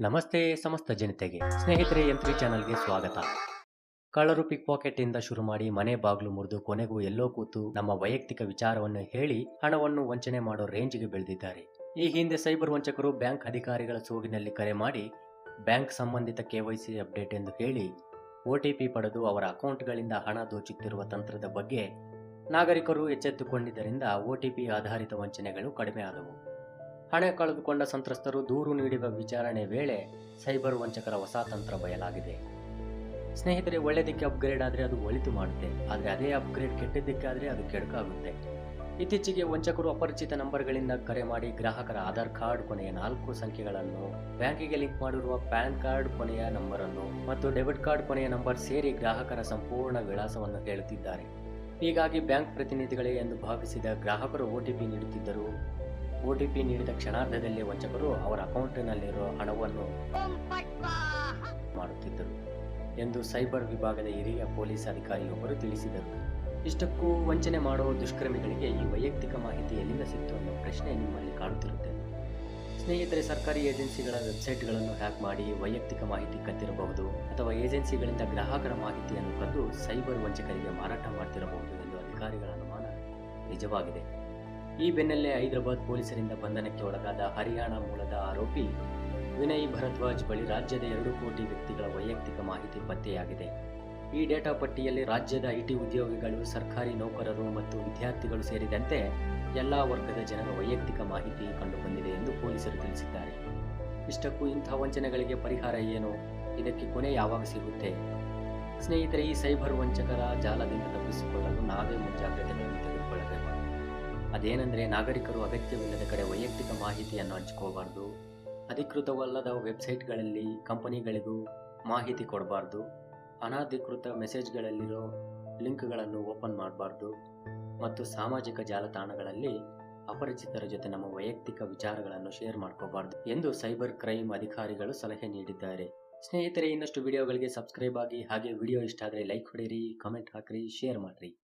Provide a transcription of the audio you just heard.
ನಮಸ್ತೆ ಸಮಸ್ತ ಜನತೆಗೆ, ಸ್ನೇಹಿತರೆ ಎಂತ್ರಿ ಚಾನಲ್ಗೆ ಸ್ವಾಗತ. ಕಳ್ಳರು ಪಿಕ್ ಪಾಕೆಟ್ ಇಂದ ಶುರು ಮಾಡಿ ಮನೆ ಬಾಗಿಲು ಮುರಿದು ಕೊನೆಗೂ ಎಲ್ಲೋ ಕೂತು ನಮ್ಮ ವೈಯಕ್ತಿಕ ವಿಚಾರವನ್ನು ಹೇಳಿ ಹಣವನ್ನು ವಂಚನೆ ಮಾಡೋ ರೇಂಜ್ಗೆ ಬೆಳೆದಿದ್ದಾರೆ. ಈ ಹಿಂದೆ ಸೈಬರ್ ವಂಚಕರು ಬ್ಯಾಂಕ್ ಅಧಿಕಾರಿಗಳ ಸೋಗಿನಲ್ಲಿ ಕರೆ ಮಾಡಿ ಬ್ಯಾಂಕ್ ಸಂಬಂಧಿತ ಕೆವೈಸಿ ಅಪ್ಡೇಟ್ ಎಂದು ಹೇಳಿ ಪಿ ಪಡೆದು ಅವರ ಅಕೌಂಟ್ಗಳಿಂದ ಹಣ ದೋಚುತ್ತಿರುವ ತಂತ್ರದ ಬಗ್ಗೆ ನಾಗರಿಕರು ಎಚ್ಚೆತ್ತುಕೊಂಡಿದ್ದರಿಂದ ಒಟಿಪಿ ಆಧಾರಿತ ವಂಚನೆಗಳು ಕಡಿಮೆ ಆದವು. ಹಣ ಕಳೆದುಕೊಂಡ ಸಂತ್ರಸ್ತರು ದೂರು ನೀಡಿದ ವಿಚಾರಣೆ ವೇಳೆ ಸೈಬರ್ ವಂಚಕರ ಹೊಸ ತಂತ್ರ ಬಯಲಾಗಿದೆ. ಸ್ನೇಹಿತರೆ, ಒಳ್ಳೆಯದಕ್ಕೆ ಅಪ್ಗ್ರೇಡ್ ಆದರೆ ಅದು ಒಳಿತು ಮಾಡುತ್ತೆ. ಆದರೆ ಅದೇ ಅಪ್ಗ್ರೇಡ್ ಕೆಟ್ಟದ್ದಕ್ಕಾದರೆ ಅದು ಕೆಡಕಾಗುತ್ತೆ. ಇತ್ತೀಚೆಗೆ ವಂಚಕರು ಅಪರಿಚಿತ ನಂಬರ್ಗಳಿಂದ ಕರೆ ಮಾಡಿ ಗ್ರಾಹಕರ ಆಧಾರ್ ಕಾರ್ಡ್ ಕೊನೆಯ ನಾಲ್ಕು ಸಂಖ್ಯೆಗಳನ್ನು, ಬ್ಯಾಂಕಿಗೆ ಲಿಂಕ್ ಮಾಡಿರುವ ಪ್ಯಾನ್ ಕಾರ್ಡ್ ಕೊನೆಯ ನಂಬರನ್ನು ಮತ್ತು ಡೆಬಿಟ್ ಕಾರ್ಡ್ ಕೊನೆಯ ನಂಬರ್ ಸೇರಿ ಗ್ರಾಹಕರ ಸಂಪೂರ್ಣ ವಿಳಾಸವನ್ನು ಹೇಳುತ್ತಿದ್ದಾರೆ ಹೀಗಾಗಿ ಬ್ಯಾಂಕ್ ಪ್ರತಿನಿಧಿಗಳೇ ಎಂದು ಭಾವಿಸಿದ ಗ್ರಾಹಕರು ಒಟಿಪಿ ನೀಡುತ್ತಿದ್ದರು ಒಟಿಪಿ ನೀಡಿದ ಕ್ಷಣಾರ್ಧದಲ್ಲಿ ವಂಚಕರು ಅವರ ಅಕೌಂಟಿನಲ್ಲಿರುವ ಹಣವನ್ನು ಮಾಡುತ್ತಿದ್ದರು ಎಂದು ಸೈಬರ್ ವಿಭಾಗದ ಹಿರಿಯ ಪೊಲೀಸ್ ಅಧಿಕಾರಿಯೊಬ್ಬರು ತಿಳಿಸಿದರು. ಇಷ್ಟಕ್ಕೂ ವಂಚನೆ ಮಾಡುವ ದುಷ್ಕರ್ಮಿಗಳಿಗೆ ಈ ವೈಯಕ್ತಿಕ ಮಾಹಿತಿ ಎಲ್ಲಿಂದ ಸಿಕ್ತು ಅನ್ನೋ ಪ್ರಶ್ನೆ ನಿಮ್ಮಲ್ಲಿ ಕಾಣುತ್ತಿರುತ್ತೆ. ಸ್ನೇಹಿತರೆ, ಸರ್ಕಾರಿ ಏಜೆನ್ಸಿಗಳ ವೆಬ್ಸೈಟ್ಗಳನ್ನು ಹ್ಯಾಕ್ ಮಾಡಿ ವೈಯಕ್ತಿಕ ಮಾಹಿತಿ ಕದ್ದಿರಬಹುದು ಅಥವಾ ಏಜೆನ್ಸಿಗಳಿಂದ ಗ್ರಾಹಕರ ಮಾಹಿತಿಯನ್ನು ಕದ್ದು ಸೈಬರ್ ವಂಚಕರಿಗೆ ಮಾರಾಟ ಮಾಡ್ತಿರಬಹುದು ಎಂದು ಅಧಿಕಾರಿಗಳ ಅನುಮಾನ ನಿಜವಾಗಿದೆ. ಈ ಬೆನ್ನಲ್ಲೇ ಹೈದರಾಬಾದ್ ಪೊಲೀಸರಿಂದ ಬಂಧನಕ್ಕೆ ಒಳಗಾದ ಹರಿಯಾಣ ಮೂಲದ ಆರೋಪಿ ವಿನಯ್ ಭರದ್ವಾಜ್ ಬಳಿ ರಾಜ್ಯದ ಎರಡು ಕೋಟಿ ವ್ಯಕ್ತಿಗಳ ವೈಯಕ್ತಿಕ ಮಾಹಿತಿ ಪತ್ತೆಯಾಗಿದೆ. ಈ ಡೇಟಾ ಪಟ್ಟಿಯಲ್ಲಿ ರಾಜ್ಯದ ಐಟಿ ಉದ್ಯೋಗಿಗಳು, ಸರ್ಕಾರಿ ನೌಕರರು ಮತ್ತು ವಿದ್ಯಾರ್ಥಿಗಳು ಸೇರಿದಂತೆ ಎಲ್ಲ ವರ್ಗದ ಜನರ ವೈಯಕ್ತಿಕ ಮಾಹಿತಿ ಕಂಡುಬಂದಿದೆ ಎಂದು ಪೊಲೀಸರು ತಿಳಿಸಿದ್ದಾರೆ. ಇಷ್ಟಕ್ಕೂ ಇಂತಹ ವಂಚನೆಗಳಿಗೆ ಪರಿಹಾರ ಏನು? ಇದಕ್ಕೆ ಕೊನೆ ಯಾವಾಗ ಸಿಗುತ್ತೆ? ಸ್ನೇಹಿತರೆ, ಈ ಸೈಬರ್ ವಂಚಕರ ಜಾಲದಿಂದ ತಪ್ಪಿಸಿಕೊಳ್ಳಲು ನಾವೇ ಮುಂಜಾಗ್ರತೆಗಳನ್ನು ತೆಗೆದುಕೊಳ್ಳಬೇಕು. ಅದೇನೆಂದರೆ ನಾಗರಿಕರು ಅಗತ್ಯವಿಲ್ಲದ ಕಡೆ ವೈಯಕ್ತಿಕ ಮಾಹಿತಿಯನ್ನು ಹಂಚ್ಕೋಬಾರ್ದು ಅಧಿಕೃತವಲ್ಲದ ವೆಬ್ಸೈಟ್ಗಳಲ್ಲಿ ಕಂಪನಿಗಳಿಗೂ ಮಾಹಿತಿ ಕೊಡಬಾರ್ದು. ಅನಧಿಕೃತ ಮೆಸೇಜ್ಗಳಲ್ಲಿರೋ ಲಿಂಕ್ಗಳನ್ನು ಓಪನ್ ಮಾಡಬಾರ್ದು. ಮತ್ತು ಸಾಮಾಜಿಕ ಜಾಲತಾಣಗಳಲ್ಲಿ ಅಪರಿಚಿತರ ಜೊತೆ ನಮ್ಮ ವೈಯಕ್ತಿಕ ವಿಚಾರಗಳನ್ನು ಶೇರ್ ಮಾಡ್ಕೋಬಾರ್ದು ಎಂದು ಸೈಬರ್ ಕ್ರೈಮ್ ಅಧಿಕಾರಿಗಳು ಸಲಹೆ ನೀಡಿದ್ದಾರೆ. ಸ್ನೇಹಿತರೆ, ಇನ್ನಷ್ಟು ವಿಡಿಯೋಗಳಿಗೆ ಸಬ್ಸ್ಕ್ರೈಬ್ ಆಗಿ ಹಾಗೆ ವಿಡಿಯೋ ಇಷ್ಟ ಆದರೆ ಲೈಕ್ ಹೊಡೀರಿ ಕಮೆಂಟ್ ಹಾಕಿರಿ, ಶೇರ್ ಮಾಡಿರಿ.